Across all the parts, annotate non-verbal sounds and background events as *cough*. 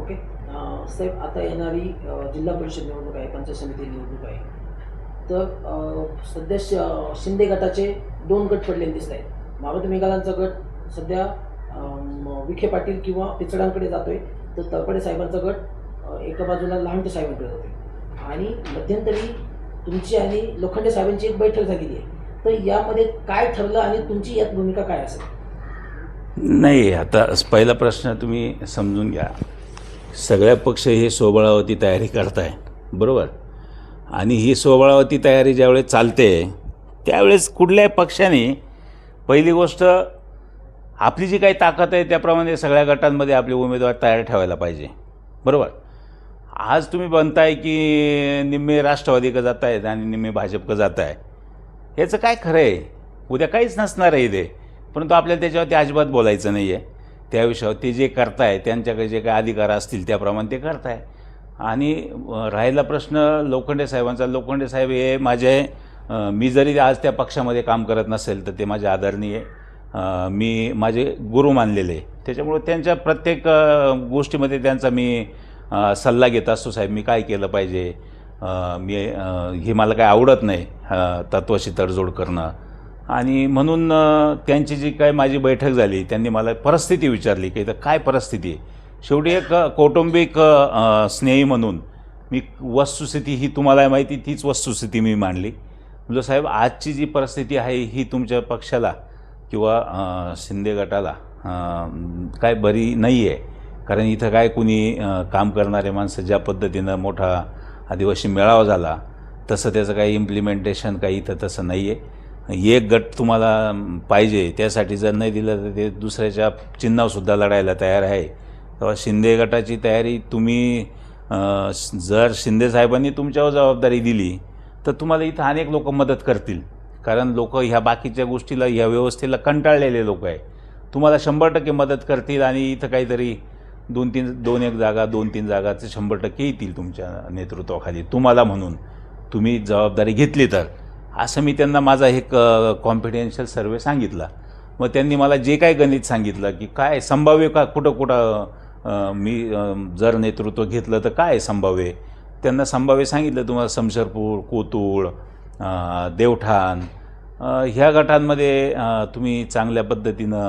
Okay? साहेब आता येणारी जिल्हा परिषद निवडणूक आहे पंचायत समिती निवडणूक आहे. तर सध्या श- शिंदे गटाचे दोन गट पडलेले दिसत आहेत मावत मेघालांचा गट सध्या विखे पाटील किंवा पिचडांकडे आहे तर तळपडे साहेबांचा गट एका बाजूला लहानटे साहेबांकडे आहे आणि मध्यंतरी तुमची आणि लोखंडे साहेबांची एक बैठक झालेली आहे. तर यामध्ये काय ठरलं आणि तुमची यात भूमिका काय असेल? नाही आता पहिला प्रश्न तुम्ही समजून घ्या. सगळ्या पक्ष हे सोबळावरती तयारी करताय. बरोबर? आणि ही सोबळावरती तयारी ज्यावेळेस चालते त्यावेळेस कुठल्याही पक्षाने पहिली गोष्ट आपली जी काही ताकद आहे त्याप्रमाणे सगळ्या गटांमध्ये आपले उमेदवार तयार ठेवायला पाहिजे. बरोबर? आज तुम्ही बनताय की निम्मे राष्ट्रवादीकं जात आहेत आणि निम्मे भाजपकं जात आहे याचं काय खरं आहे? उद्या काहीच नसणार आहे इथे. परंतु आपल्याला त्याच्यावरती अजिबात बोलायचं नाही आहे त्या विषयावर ते जे करताय त्यांच्याकडे जे काही अधिकार असतील त्याप्रमाणे ते करताय. आणि राहिला प्रश्न लोखंडे साहेबांचा. लोखंडे साहेब हे माझे मी जरी आज त्या पक्षामध्ये काम करत नसेल तर ते माझे आदरणीय मी माझे गुरु मानलेले. त्याच्यामुळे त्यांच्या प्रत्येक गोष्टीमध्ये त्यांचा मी सल्ला घेत असतो. साहेब मी काय केलं पाहिजे? मी हे मला काय आवडत नाही तत्वाशी तडजोड करणं. आणि म्हणून त्यांची जी काय माझी बैठक झाली त्यांनी मला परिस्थिती विचारली की इथं काय परिस्थिती आहे? शेवटी एक कौटुंबिक स्नेही म्हणून मी वस्तुस्थिती ही तुम्हाला माहिती तीच वस्तुस्थिती मी मांडली. म्हणजे साहेब आजची जी परिस्थिती आहे ही तुमच्या पक्षाला किंवा शिंदे गटाला काय बरी नाही आहे कारण इथं काय कुणी काम करणारे माणसं ज्या पद्धतीनं मोठा आदिवासी मेळावा झाला तसं त्याचं काही इम्प्लिमेंटेशन काही इथं तसं नाही आहे एक गट तुम्हाला पाहिजे त्यासाठी जर नाही दिलं तर ते दुसऱ्याच्या चिन्हावसुद्धा लढायला तयार आहे. तेव्हा शिंदे गटाची तयारी तुम्ही जर शिंदे साहेबांनी तुमच्यावर जबाबदारी दिली तर तुम्हाला इथं अनेक लोक मदत करतील. कारण लोक ह्या बाकीच्या गोष्टीला ह्या व्यवस्थेला कंटाळलेले लोक आहे तुम्हाला शंभर टक्के मदत करतील आणि इथं काहीतरी दोन तीन दोन एक जागा दोन तीन जागाचे शंभर टक्के येतील तुमच्या नेतृत्वाखाली. तुम्हाला म्हणून तुम्ही जबाबदारी घेतली तर. असं मी त्यांना माझा एक कॉन्फिडेन्शियल सर्वे सांगितला. मग त्यांनी मला जे काय गणित सांगितलं की काय संभाव्य का कुठं कुठं मी जर नेतृत्व घेतलं तर काय संभाव्य? त्यांना संभाव्य सांगितलं तुम्हाला समशरपूर कोतुळ देवठाण ह्या गटांमध्ये तुम्ही चांगल्या पद्धतीनं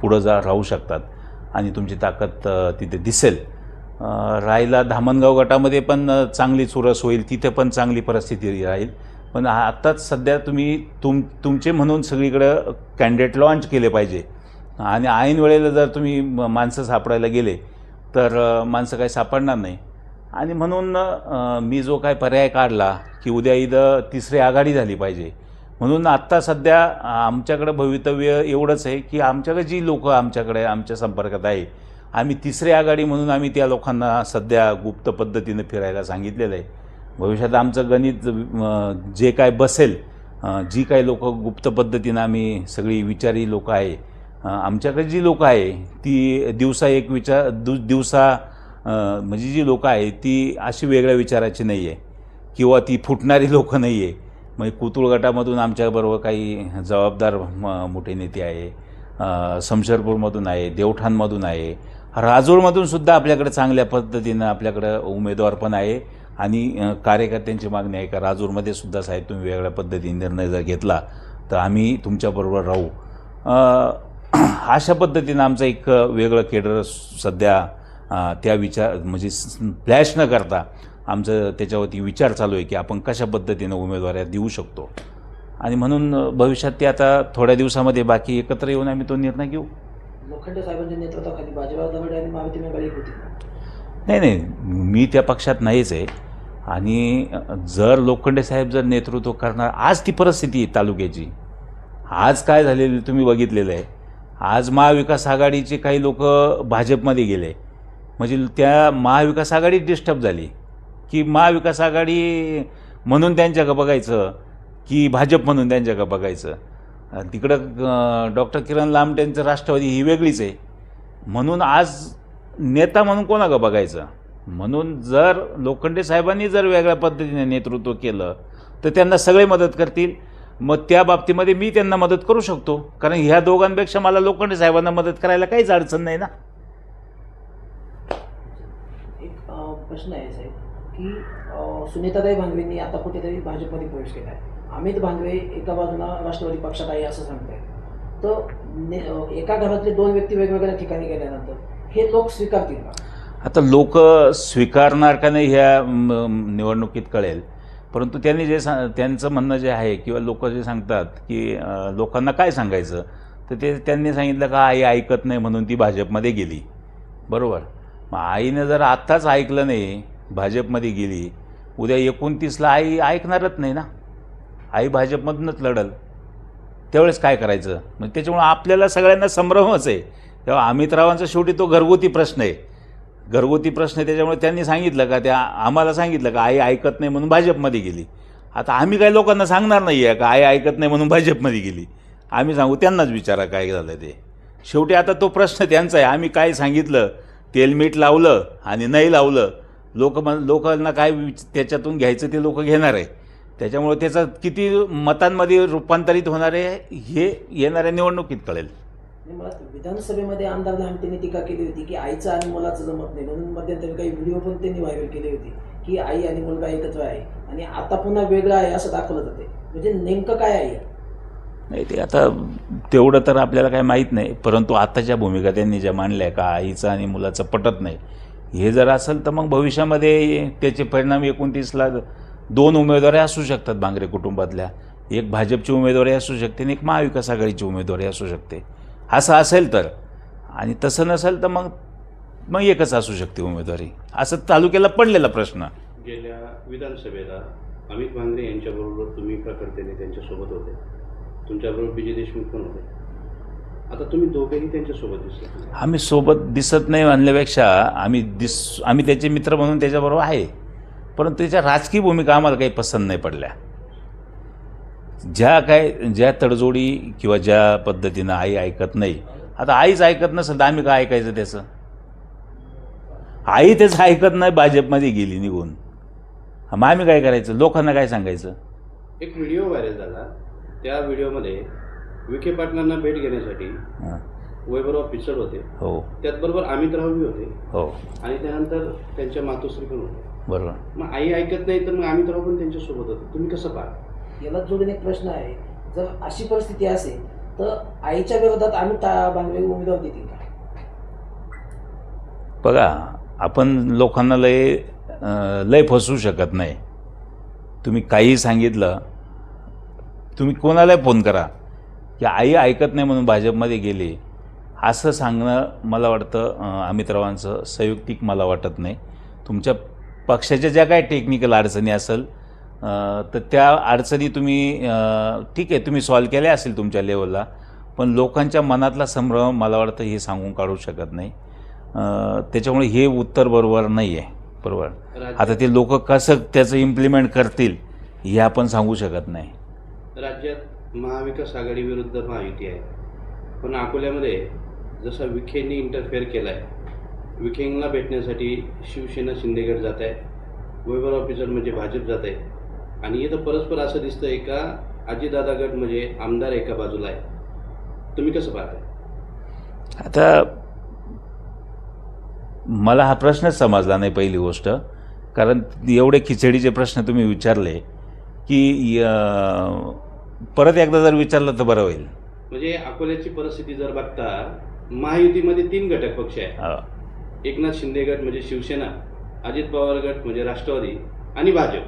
पुढं जा राहू शकतात आणि तुमची ताकद तिथे दिसेल. राहिला धामणगाव गटामध्ये पण चांगली चुरस होईल तिथे पण चांगली परिस्थिती राहील. पण आत्ताच सध्या तुम्ही तुम तुमचे म्हणून सगळीकडं कॅन्डिडेट लॉन्च केले पाहिजे. आणि ऐन वेळेला जर तुम्ही म- माणसं सापडायला गेले तर माणसं काही सापडणार नाही. आणि म्हणून मी जो काय पर्याय काढला की उद्या इथं तिसरी आघाडी झाली पाहिजे. म्हणून आत्ता सध्या आमच्याकडं भवितव्य एवढंच आहे की आमच्याकडे जी लोकं आमच्याकडे आमच्या संपर्कात आहे आम्ही तिसरी आघाडी म्हणून आम्ही त्या लोकांना सध्या गुप्त पद्धतीनं फिरायला सांगितलेलं आहे. भविष्यात आमचं गणित जे काय बसेल जी काही लोक गुप्त पद्धतीनं आम्ही सगळी विचारी लोक आहे आमच्याकडे जी लोक आहे ती दिवसा एक विचार दु दिवसा म्हणजे जी लोक आहे ती अशी वेगळ्या विचाराची नाही आहे किंवा ती फुटणारी लोक नाही आहे. म्हणजे कुतुळ गटामधून आमच्याबरोबर काही जबाबदार म- मोठे नेते आहे अं, समशरपूरमधून आहे देवठाणमधून आहे राजूरमधून सुद्धा आपल्याकडे चांगल्या पद्धतीनं आपल्याकडं उमेदवार पण आहे. आणि कार्यकर्त्यांची मागणी आहे का? राजूरमध्ये सुद्धा साहेब तुम्ही वेगळ्या पद्धतीने निर्णय जर घेतला तर आम्ही तुमच्याबरोबर राहू. *clears throat* अशा पद्धतीनं आमचं एक वेगळं केडर सध्या त्या विचार म्हणजे फ्लॅश न करता आमचं त्याच्यावरती विचार चालू आहे की आपण कशा पद्धतीनं उमेदवाऱ्या देऊ शकतो. आणि म्हणून भविष्यात ते आता थोड्या दिवसामध्ये बाकी एकत्र येऊन आम्ही तो निर्णय घेऊ. लोखंडे साहेबांच्या नेतृत्वाखाली बाजीराव दगडे आणि महाविती मेघाळे एक होती नाही नाही मी त्या पक्षात नाहीच आहे. आणि जर लोखंडे साहेब जर नेतृत्व करणार आज ती परिस्थिती आहे तालुक्याची. आज काय झालेली तुम्ही बघितलेलं आहे. आज महाविकास आघाडीचे काही लोक भाजपमध्ये गेले. म्हणजे त्या महाविकास आघाडी डिस्टर्ब झाली. की महाविकास आघाडी म्हणून त्यांच्याकडं बघायचं की भाजप म्हणून त्यांच्याकडं बघायचं. तिकडं डॉक्टर किरण लामटेंचं राष्ट्रवादी ही वेगळीच आहे. म्हणून आज नेता म्हणून कोणाला बघायचं? म्हणून जर लोखंडे साहेबांनी जर वेगळ्या पद्धतीने नेतृत्व केलं तर त्यांना सगळे मदत करतील. मग त्या बाबतीमध्ये मी त्यांना मदत करू शकतो. कारण ह्या दोघांपेक्षा मला लोखंडे साहेबांना मदत करायला काहीच अडचण नाही ना. एक प्रश्न आहे साहेब. की सुनीताताई भांगवेंनी आता कुठेतरी भाजपमध्ये प्रवेश केला आहे अमित भांगवे एका बाजूला राष्ट्रवादी पक्षात आहे असं सांगताय तर ने- एका घरातले दोन व्यक्ती वेगवेगळ्या ठिकाणी गेल्यानंतर हे लोक स्वीकारतील का? आता लोक स्वीकारणार का नाही ह्या निवडणुकीत कळेल. परंतु त्यांनी जे सा त्यांचं म्हणणं जे आहे किंवा लोक जे सांगतात की लोकांना काय सांगायचं तर ते त्यांनी सांगितलं का आई ऐकत नाही म्हणून ती भाजपमध्ये गेली. बरोबर. मग आईनं जर आत्ताच ऐकलं नाही भाजपमध्ये गेली उद्या एकोणतीसला आई ऐकणारच नाही ना. आई भाजपमधूनच लढल. त्यावेळेस काय करायचं? मग त्याच्यामुळं आपल्याला सगळ्यांना संभ्रमच आहे. तेव्हा अमितरावांचा शेवटी तो घरगुती प्रश्न आहे. घरगुती प्रश्न आहे त्याच्यामुळे त्यांनी सांगितलं का त्या आम्हाला सांगितलं का आई ऐकत नाही म्हणून भाजपमध्ये गेली. आता आम्ही काही लोकांना सांगणार नाही आहे का आई ऐकत नाही म्हणून भाजपमध्ये गेली. आम्ही सांगू त्यांनाच विचारा काय झालं ते. शेवटी आता तो प्रश्न त्यांचा आहे. आम्ही काय सांगितलं? तेलमीठ लावलं आणि नाही लावलं. लोक लोकांना काय त्याच्यातून घ्यायचं ते लोक घेणार आहे. त्याच्यामुळे त्याचं किती मतांमध्ये रूपांतरित होणार आहे हे येणाऱ्या निवडणुकीत कळेल. मला विधानसभेमध्ये आमदार लहानतेने टीका केली होती की आईचं आणि मुलाचं जमत नाही. म्हणून मध्यंतरी काही व्हिडिओ पण त्यांनी व्हायरल केली होती की आई आणि मुलगा एकत्र आहे आणि आता पुन्हा वेगळं आहे असं दाखवलं जाते. म्हणजे नेमकं काय आहे? नाही ते आता तेवढं तर आपल्याला काय माहीत नाही. परंतु आताच्या भूमिका त्यांनी ज्या मांडल्या का आईचं आणि मुलाचं पटत नाही हे जर असेल तर मग भविष्यामध्ये त्याचे परिणाम एकोणतीसला दोन उमेदवारी असू शकतात बांगरे कुटुंबातल्या. एक भाजपची उमेदवारी असू शकते आणि एक महाविकास आघाडीची उमेदवारी असू शकते. असं असेल तर. आणि तसं नसेल तर मग मग एकच असू शकते उमेदवारी. असं तालुक्याला पडलेला प्रश्न. गेल्या विधानसभेला अमित भांगरे यांच्याबरोबर तुम्ही प्रकर्तेने त्यांच्यासोबत होते. तुमच्याबरोबर विजय देशमुख पण होते. आता तुम्ही दोघेही त्यांच्यासोबत दिसले. आम्ही सोबत दिसत नाही म्हणल्यापेक्षा आम्ही दिस आम्ही त्याचे मित्र म्हणून त्याच्याबरोबर आहे. परंतु त्याच्या राजकीय भूमिका आम्हाला काही पसंत नाही पडल्या. ज्या काय ज्या तडजोडी किंवा ज्या पद्धतीनं आई ऐकत नाही. आता आईच ऐकत नसेल तर आम्ही काय ऐकायचं त्याचं? आई त्याचं ऐकत नाही भाजपमध्ये गेली निघून. मग आम्ही काय करायचं? लोकांना काय सांगायचं? एक व्हिडिओ व्हायरल झाला. त्या व्हिडिओमध्ये विखे पाटलांना भेट घेण्यासाठी हं. वैभवराव पिचड होते. हो. त्याचबरोबर अमितराव बी होते. हो. आणि त्यानंतर त्यांच्या मातोश्री पण होते. बरोबर. मग आई ऐकत नाही तर मग अमितराव पण त्यांच्यासोबत होते. तुम्ही कसं पाहता याला जोडून एक प्रश्न आहे. जर अशी परिस्थिती असेल तर आईच्या विरोधात आम्ही ता- उमेदवार देतील का? बघा आपण लोकांना लय अं, लय फसवू शकत नाही. तुम्ही काही सांगितलं तुम्ही कोणालाही फोन करा. की आई ऐकत नाही म्हणून भाजपमध्ये गेली असं सांगणं मला वाटतं अमितरावांचं संयुक्तिक मला वाटत नाही. तुमच्या पक्षाच्या ज्या काय टेक्निकल अडचणी असेल तर त्या अडचणी तुम्ही ठीक आहे तुम्ही सॉल्व केल्या असेल तुमच्या लेवलला पण लोकांच्या मनातला संभ्रम मला वाटतं हे सांगून काढू शकत नाही. त्याच्यामुळे हे उत्तर बरोबर नाही आहे बरोबर आता ते लोक कसं त्याचं इम्प्लिमेंट करतील हे आपण सांगू शकत नाही. राज्यात महाविकास आघाडीविरुद्ध महायुती आहे. पण अकोल्यामध्ये जसा विखेंनी इंटरफेअर केला आहे विखेंना भेटण्यासाठी शिवसेना शिंदेगड जात आहे वैभव ऑफिसर म्हणजे भाजप जात आहे आणि इथं परस्पर असं दिसतंय का अजितदादा गट म्हणजे आमदार एका बाजूला आहे. तुम्ही कसं पाहताय? आता मला हा प्रश्नच समजला नाही पहिली गोष्ट. कारण एवढे खिचडीचे प्रश्न तुम्ही विचारले की या परत एकदा जर विचारलं तर बरं होईल. म्हणजे अकोल्याची परिस्थिती जर बघता महायुतीमध्ये तीन घटक पक्ष आहे एकनाथ शिंदे गट म्हणजे शिवसेना अजित पवार गट म्हणजे राष्ट्रवादी आणि भाजप.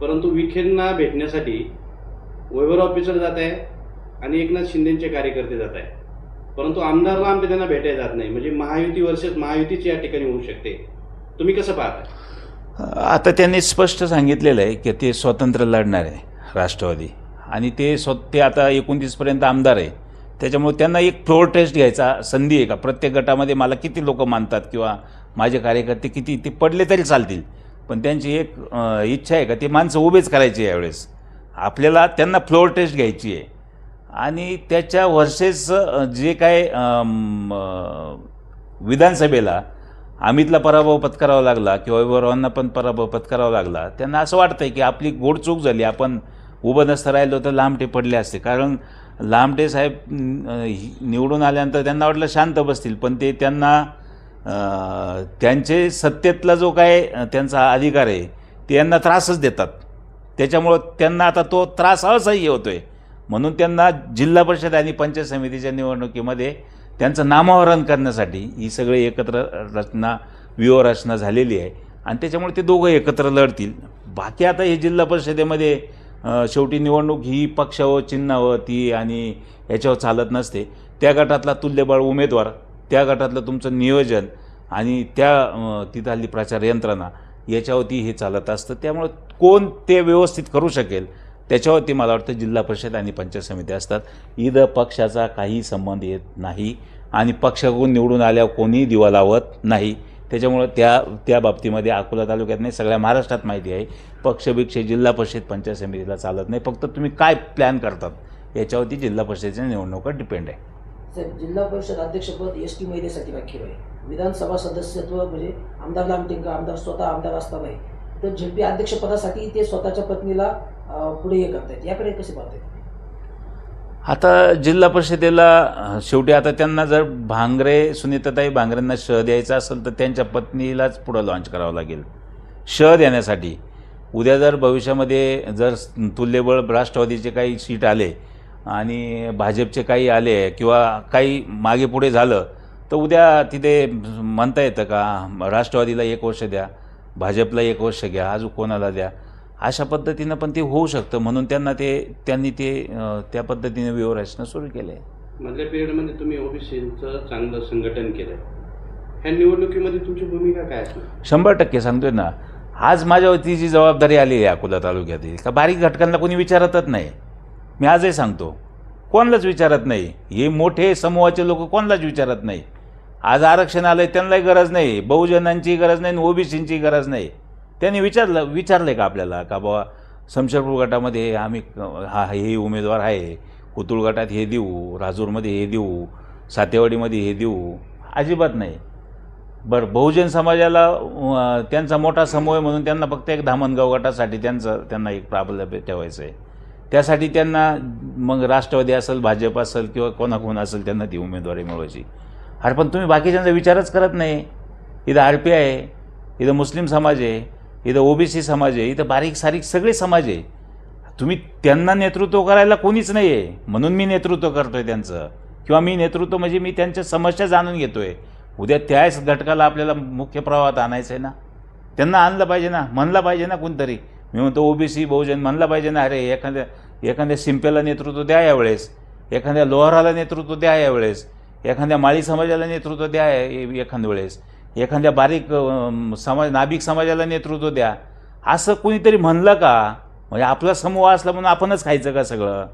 परंतु विखेंना भेटण्यासाठी वैभवराव पिचड जात आहे आणि एकनाथ शिंदेचे कार्यकर्ते जात आहे परंतु आमदारला आमचे त्यांना भेटायला जात नाही. म्हणजे महायुती वर्षात महायुतीची या ठिकाणी होऊ शकते. तुम्ही कसं पाहताय आता त्यांनी स्पष्ट सांगितलेलं आहे की ते स्वतंत्र लढणार आहे राष्ट्रवादी. आणि ते स्व ते आता एकोणतीसपर्यंत आमदार आहे. त्याच्यामुळे त्यांना एक फ्लोअर टेस्ट घ्यायचा संधी आहे का? प्रत्येक गटामध्ये मला किती लोक मानतात किंवा माझे कार्यकर्ते किती ते पडले तरी चालतील. पण त्यांची एक इच्छा आहे का? ते माणसं उभेच करायची यावेळेस. आपल्याला त्यांना फ्लोअर टेस्ट घ्यायची आहे. आणि त्याच्या वर्सेस जे काय विधानसभेला अमितला पराभव पत्करावा लागला किंवा वैभवरावांना पण पराभव पत्करावा लागला त्यांना असं वाटतंय की आपली गोड चूक झाली आपण उभं नसतं राहिलो तर लांबटे पडले असते. कारण लांबटे साहेब निवडून आल्यानंतर त्यांना वाटलं शांत बसतील. पण ते त्यांना त्यांचे सत्तेतला जो काय त्यांचा अधिकार आहे ते यांना त्रासच देतात. त्याच्यामुळं त्यांना आता तो त्रास असह्य होतो आहे म्हणून त्यांना जिल्हा परिषद आणि पंचायत समितीच्या निवडणुकीमध्ये त्यांचं नामोहरण करण्यासाठी ही सगळी एकत्र रचना व्यूहरचना झालेली आहे. आणि त्याच्यामुळे ते दोघं एकत्र लढतील. बाकी आता हे जिल्हा परिषदेमध्ये शेवटी निवडणूक ही पक्षावर चिन्हावर ती आणि याच्यावर चालत नसते. त्या गटातला तुल्यबळ उमेदवार त्या गटातलं तुमचं नियोजन आणि त्या तिथली प्रचार यंत्रणा याच्यावरती हे चालत असतं. त्यामुळं कोण ते व्यवस्थित करू शकेल त्याच्यावरती मला वाटतं जिल्हा परिषद आणि पंचायत समिती असतात. इथं पक्षाचा काही संबंध येत नाही आणि पक्षाकडून निवडून आल्यावर कोणीही दिवा लावत नाही. त्याच्यामुळं त्या त्या बाबतीमध्ये अकोला तालुक्यात नाही सगळ्या महाराष्ट्रात माहिती आहे. पक्षभिक्षे जिल्हा परिषद पंचायत समितीला चालत नाही. फक्त तुम्ही काय प्लॅन करतात याच्यावरती जिल्हा परिषदेच्या निवडणुका डिपेंड आहे. साहेब जिल्हा परिषद अध्यक्षपद एस टी महिलेसाठी राखीव आहे. विधानसभा सदस्यत्व म्हणजे आमदार लांबटिंका आमदार स्वतः आमदार असताना तर झेडपी अध्यक्षपदासाठी ते स्वतःच्या पत्नीला पुढे हे करतायत. याकडे कसे पाहतायत? आता जिल्हा परिषदेला शेवटी आता त्यांना जर भांगरे सुनीताताई भांगरेंना शह द्यायचा असेल तर त्यांच्या पत्नीलाच पुढं लॉन्च करावं लागेल. शह देण्यासाठी उद्या जर भविष्यामध्ये जर तुल्यबळ राष्ट्रवादीचे काही सीट आले आणि भाजपचे काही आले किंवा काही मागे पुढे झालं तर उद्या तिथे म्हणता येतं का राष्ट्रवादीला एक वर्ष द्या भाजपला एक वर्ष घ्या अजून कोणाला द्या? अशा पद्धतीनं पण ते होऊ शकतं. म्हणून त्यांना ते त्यांनी ते त्या पद्धतीने व्यवहार सुरू केले आहे मधल्या पिरियडमध्ये तुम्ही ओबीसीचं चांगलं संघटन केलं ह्या निवडणुकीमध्ये तुमची भूमिका काय असणार? शंभर टक्के सांगतोय ना. आज माझ्यावरती जी जबाबदारी आली आहे अकोला तालुक्यातील का बारीक घटकांना कोणी विचारतच नाही. मी आजही सांगतो कोणालाच विचारत नाही. हे मोठे समूहाचे लोक कोणालाच विचारत नाही. आज आरक्षण आलंय त्यांनाही गरज नाही बहुजनांची गरज नाही ओबीसींची गरज नाही. त्यांनी विचारलं विचारलं का आपल्याला? का बाबा समशेरपूर गटामध्ये आम्ही हा हे उमेदवार आहे. कुतुळ गटात हे देऊ राजूरमध्ये हे देऊ सातेवाडीमध्ये हे देऊ. अजिबात नाही. बरं बहुजन समाजाला त्यांचा मोठा समूह म्हणून त्यांना फक्त एक धामणगाव गटासाठी त्यांचं त्यांना एक प्राबल्य ठेवायचं आहे त्यासाठी त्यांना मग राष्ट्रवादी असेल भाजप असेल किंवा कोणाकोण असेल त्यांना ती उमेदवारी मिळवायची. अरे पण तुम्ही बाकीच्यांचा विचारच करत नाही. इथं आर पी आहे इथं मुस्लिम समाज आहे. इथं ओबीसी समाज आहे इथं बारीक सारीक सगळे समाज आहे. तुम्ही त्यांना नेतृत्व करायला कोणीच नाही आहे म्हणून मी नेतृत्व करतो आहे त्यांचं. किंवा मी नेतृत्व म्हणजे मी त्यांच्या समस्या जाणून घेतो आहे उद्या त्याच घटकाला आपल्याला मुख्य प्रवाहात आणायचं आहे ना. त्यांना आणलं पाहिजे ना म्हणलं पाहिजे ना कोणतरी. मी म्हणतो ओबीसी बहुजन म्हणलं पाहिजे ना अरे एखाद्या एखाद्या सिंपेला नेतृत्व द्या यावेळेस. एखाद्या लोहाराला नेतृत्व द्या यावेळेस. एखाद्या माळी समाजाला नेतृत्व द्या ए- एखाद्या वेळेस. एखाद्या बारीक समाज नाभिक समाजाला नेतृत्व द्या. असं कोणीतरी म्हणलं का? म्हणजे आपला समूह असला म्हणून आपणच खायचं का सगळं?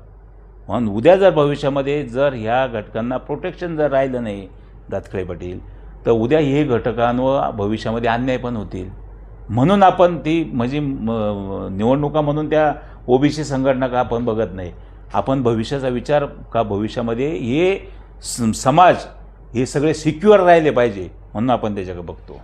म्हणून उद्या जर भविष्यामध्ये जर ह्या घटकांना प्रोटेक्शन जर राहिलं नाही दातखळे पाटील तर उद्या हे घटकांवर भविष्यामध्ये अन्याय पण होतील. म्हणून आपण ती म्हणजे म- निवडणुका म्हणून त्या ओबीसी संघटना का आपण बघत नाही? आपण भविष्याचा विचार का भविष्यामध्ये हे स- समाज हे सगळे सिक्युअर राहिले पाहिजे? म्हणून आपण त्याच्याकडे बघतो.